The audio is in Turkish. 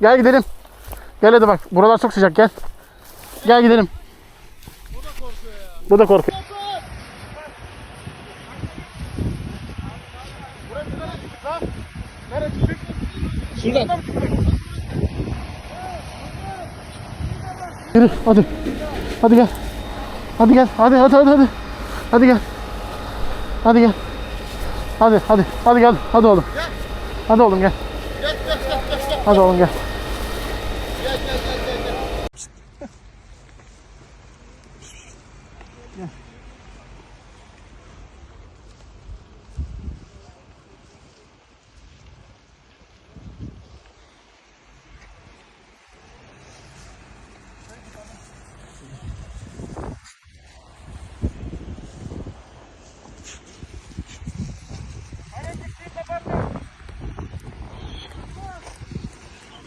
Gel gidelim. Gel hadi bak. Buralar çok sıcak gel. Gel gidelim. Bu da korkuyor. Şuradan. Yürü hadi. Hadi gel. Hadi gel. Hadi hadi hadi hadi. Hadi gel. Hadi gel. Hadi hadi. Hadi gel. Hadi oğlum. Hadi oğlum gel. Hadi oğlum gel. Yeah.